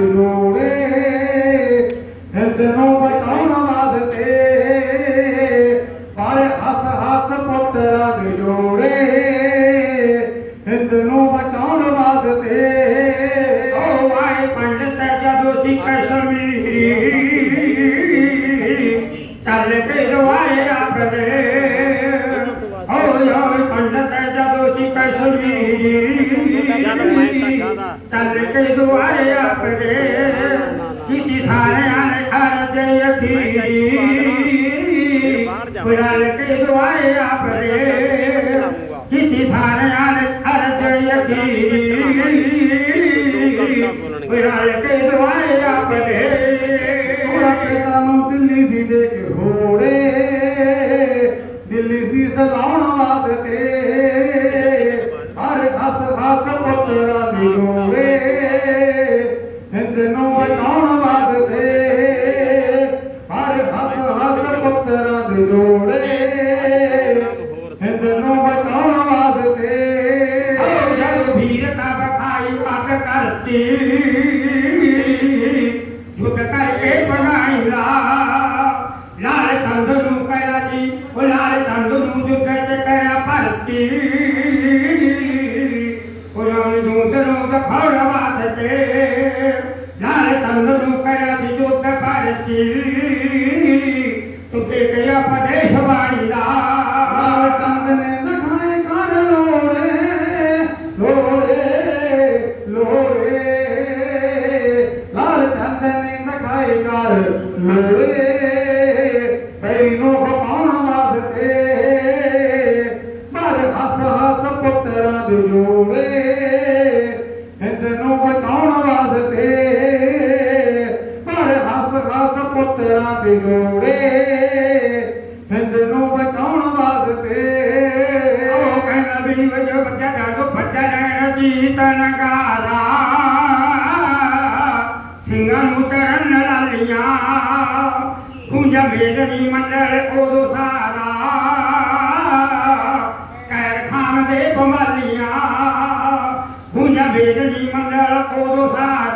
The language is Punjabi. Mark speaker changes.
Speaker 1: ਦੇ ਰੋੜੇ ਨੂੰ ਬਚਾਉਣ ਵਾਸਤੇ ਪਰ ਹੱਥ ਹੱਥ ਪੁੱਤਰਾਂ ਜੋੜੇ ਹਿੰਦ ਨੂੰ ਬਚਾਉਣ ਵਾਸਤੇ ਓ
Speaker 2: ਆਏ ਪੰਡਤ ਜਦੋਂ ਸੀ ਕਸ਼ਮੀਰ ਚੱਲਦੇ ਰਵਾਏ ਆਪਣੇ
Speaker 3: ਓ ਆਏ
Speaker 2: ਪੰਡਤ ਜਦੋਂ ਸੀ ਕਸ਼ਮੀਰ
Speaker 3: ਬੁਲਾਲ
Speaker 2: ਕੇ ਦੁਆਰੇ ਆਪਦੇ ਕੀਤੀ ਸਾਰਿਆਂ ਨੇ ਅਰਜੇ ਅਖੀ
Speaker 3: ਬੁਲਾਲ
Speaker 2: ਕੇ ਦੁਆਰੇ ਆਪਦੇ ਹੋਰਾ ਪਿਤਾ
Speaker 1: ਨੂੰ ਦਿੱਲੀ ਦੇ ਕੇ ਹੋੜੇ ਦਿੱਲੀ ਸੀ ਸਲਾਉਣ ਵਾਸਤੇ। ਹਰ ਹੱਥ ਹੱਥ ਪੁੱਤਰਾਂ ਦੀ ਜੋੜੇ
Speaker 3: ਹਿੰਦ ਨੂੰ ਬਚਾਉਣ
Speaker 1: ਵਾਸਤੇ। ਓ
Speaker 2: ਜਦ ਵੀਰਤਾ ਬਖਾਈ ਅੱਗ ਕਰਤੀ। ਝੁਕ ਕਰਕੇ ਬਣਾਈ ਲਾ ਲਾਲ ਤੰਦ ਨੂੰ ਕਰਾ ਜੀ ਉਹ ਲਾਲ ਤੰਦ ਨੂੰ ਝੁਕ ਕੇ ਕਰਿਆ ਭਰਤੀ। ਦਾ। ਲਾਲ ਕੰਦ
Speaker 1: ਨੇ ਦਿਖਾਏ ਕਰ ਲੋੜੇ
Speaker 2: ਵੀ ਵਜੋ ਬੱਚਾ ਜਾਗੋ ਬੱਚਾ ਲੈਣ ਜੀਤ ਨਗਾਰਾ। ਸਿੰਘਾਂ ਨੂੰ ਚਰਨ ਲਾਲੀਆਂ ਖੁੰਜਾ ਮੇਦਨੀ ਮੰਡਲ ਉਦੋਂ ਸਾਰਾ। ਕੈਰ ਖਾਨ ਦੇ ਬਮਾਲੀਆਂ ਖੁੰਜਾ ਮੇਦਨੀ ਮੰਡਲ ਉਦੋਂ ਸਾਰਾ।